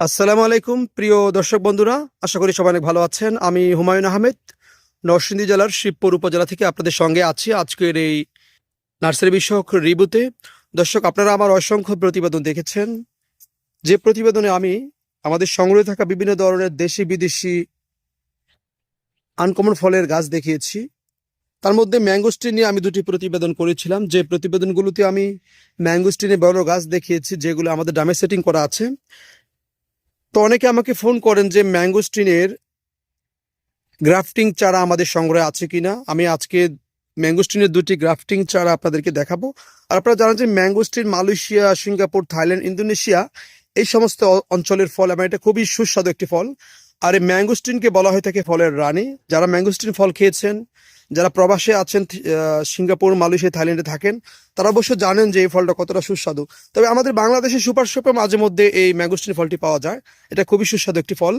আসসালামু আলাইকুম, প্রিয় দর্শক বন্ধুরা, আশা করি সবাই অনেক ভালো আছেন। আমি হুমায়ুন আহমেদ, নরসিংদী জেলার শিবপুর উপজেলা থেকে আপনাদের সঙ্গে আছি আজকের এই নার্সারি বিষয়ক রিবুতে দর্শক, আপনারা আমার অসংখ্য প্রতিবেদন দেখেছেন। যে প্রতিবেদনে আমি আমাদের সংগ্রহে থাকা বিভিন্ন ধরনের দেশি, বিদেশি আনকমন ফলের গাছ দেখিয়েছি। তার মধ্যে ম্যাঙ্গোস্টিন নিয়ে আমি দুটি প্রতিবেদন করেছিলাম। যে প্রতিবেদনগুলোতে আমি ম্যাঙ্গোস্টিনের বড় গাছ দেখিয়েছি, যেগুলো আমাদের ডামে সেটিং করা আছে। তো অনেকে আমাকে ফোন করেন যে ম্যাঙ্গোস্টিনের গ্রাফটিং চারা আমাদের সংগ্রহে আছে কিনা? আমি আজকে ম্যাঙ্গোস্টিনের দুটি গ্রাফটিং চারা আপনাদেরকে দেখাবো। আর আপনারা জানেন যে mangosteen Malaysia, Singapore, Thailand, Indonesia এই সমস্ত অঞ্চলের ফল এবং এটা খুবই সুস্বাদু একটি ফল। আর এই ম্যাঙ্গোস্টিনকে বলা হয়ে থাকে ফলের রানী। যারা ম্যাঙ্গোস্টিন ফল খেয়েছেন যারা প্রবাসে আছেন সিঙ্গাপুর, মালয়েশিয়া, থাইল্যান্ডে থাকেন, তারা অবশ্য জানেন যে এই ফলটা কতটা সুস্বাদু। তবে আমাদের বাংলাদেশে সুপার শপে মাঝে মধ্যে এই ম্যাঙ্গোস্টিন ফলটি পাওয়া যায়। এটা খুবই সুস্বাদু একটি ফল।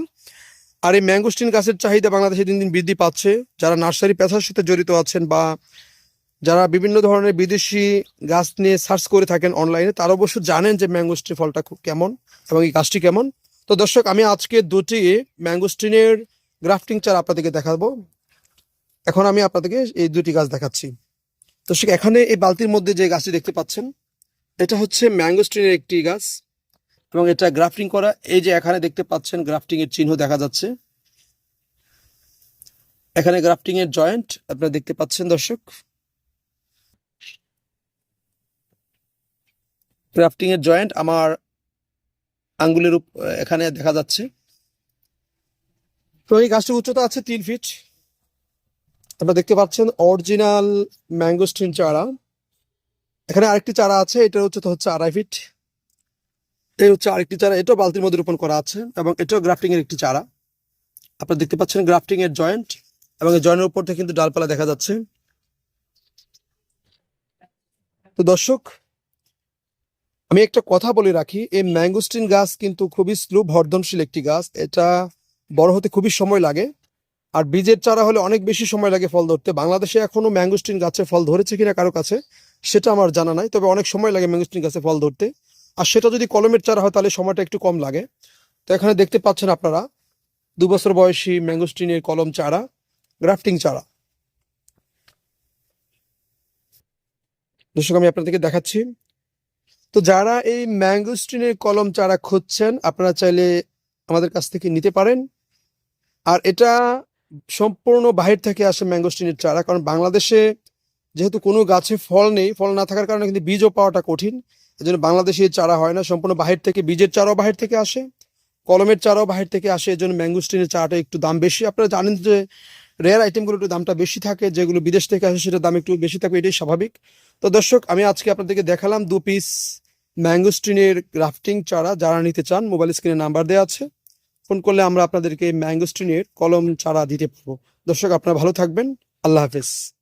আর এই ম্যাঙ্গোস্টিন গাছের চাহিদা বাংলাদেশে দিন দিন বৃদ্ধি পাচ্ছে। যারা নার্সারি পেশার সাথে জড়িত আছেন বা যারা বিভিন্ন ধরনের বিদেশি গাছ নিয়ে সার্চ করে থাকেন অনলাইনে, তারা অবশ্য জানেন যে ম্যাঙ্গোস্টিন ফলটা খুব কেমন এবং এই গাছটি কেমন। তো দর্শক, আমি আজকে দুটি ম্যাঙ্গোস্টিনের গ্রাফটিং চারা আপনাদেরকে দেখাবো। এখন আমি আপনাদেরকে এই দুটি গাছ দেখাচ্ছি। দর্শক এখানে এই বালতির মধ্যে যে গাছটি দেখতে পাচ্ছেন, এটা হচ্ছে ম্যাঙ্গোস্টিনের একটি গাছ এবং এটা গ্রাফটিং করা, এই যে এখানে দেখতে পাচ্ছেন গ্রাফটিং এর চিহ্ন দেখা যাচ্ছে। এখানে গ্রাফটিং এর জয়েন্ট, আপনারা দেখতে পাচ্ছেন দর্শক। গ্রাফটিং এর জয়েন্ট আমার আঙ্গুলের এখানে দেখা যাচ্ছে। তো এই গাছটির উচ্চতা আছে তিন ফিট। আপনারা দেখতে পাচ্ছেন অরিজিনাল ম্যাঙ্গোস্টিন চারা। এখানে আরেকটি চারা আছে, এটার উচ্চতা হচ্ছে আড়াই ফিট। এই হচ্ছে আরেকটি চারা, এটাও বালতির মধ্যে রোপণ করা আছে এবং এটাও গ্রাফটিং এর একটি চারা। আপনারা দেখতে পাচ্ছেন গ্রাফটিং এর জয়েন্ট এবং এই জয়েন্টের উপর থেকে কিন্তু ডালপালা দেখা যাচ্ছে। তো দর্শক, আমি একটা কথা বলে রাখি, এই ম্যাঙ্গোস্টিন গাছ কিন্তু খুবই স্লো বর্ধনশীল একটি গাছ। এটা বড় হতে খুবই সময় লাগে। আর বীজের চারা হলে অনেক বেশি সময় লাগে ফল ধরতে। বাংলাদেশে এখনও ম্যাঙ্গোস্টিন গাছে ফল ধরেছে কিনা কারও কাছে, সেটা আমার জানা নাই, তবে অনেক সময় লাগে ম্যাঙ্গোস্টিন গাছে ফল ধরতে। আর সেটা যদি কলমের চারা হয়, তাহলে সময়টা একটু কম লাগে। তো এখানে দেখতে পাচ্ছেন আপনারা, দু বছর বয়সী ম্যাঙ্গোস্টিনের কলম চারা, গ্রাফটিং চারা। দর্শক, আমি আপনাদেরকে দেখাচ্ছি। তো যারা এই ম্যাঙ্গোস্টিনের কলম চারা খুঁজছেন, আপনারা চাইলে আমাদের কাছ থেকে নিতে পারেন। আর এটা সম্পূর্ণ বাহির থেকে আসে ম্যাঙ্গোস্টিনের চারা, কারণ বাংলাদেশে যেহেতু কোনো গাছে ফল নেই, ফল না থাকার কারণে কিন্তু বীজও পাওয়াটা কঠিন। এই জন্য বাংলাদেশে এই চারা হয় না, সম্পূর্ণ বাহির থেকে, বীজের চারাও বাহির থেকে আসে, কলমের চারাও বাহির থেকে আসে এজন্য ম্যাঙ্গোস্টিনের চারাটা একটু দাম বেশি। আপনারা জানেন যে রেয়ার আইটেমগুলো একটু দামটা বেশি থাকে, যেগুলো বিদেশ থেকে আসে সেটার দাম একটু বেশি থাকবে, এটাই স্বাভাবিক। তো দর্শক, আমি আজকে আপনাদেরকে দেখালাম দু পিস ম্যাঙ্গোস্টিনের গ্রাফটিং চারা, যারা নিতে চান মোবাইল স্ক্রিনে নাম্বার দেওয়া আছে। ফোন করলে আমরা আপনাদেরকে ম্যাঙ্গোস্টিনের কলম চারা দিতে পারব। দর্শক, আপনারা ভালো থাকবেন। আল্লাহ হাফেজ।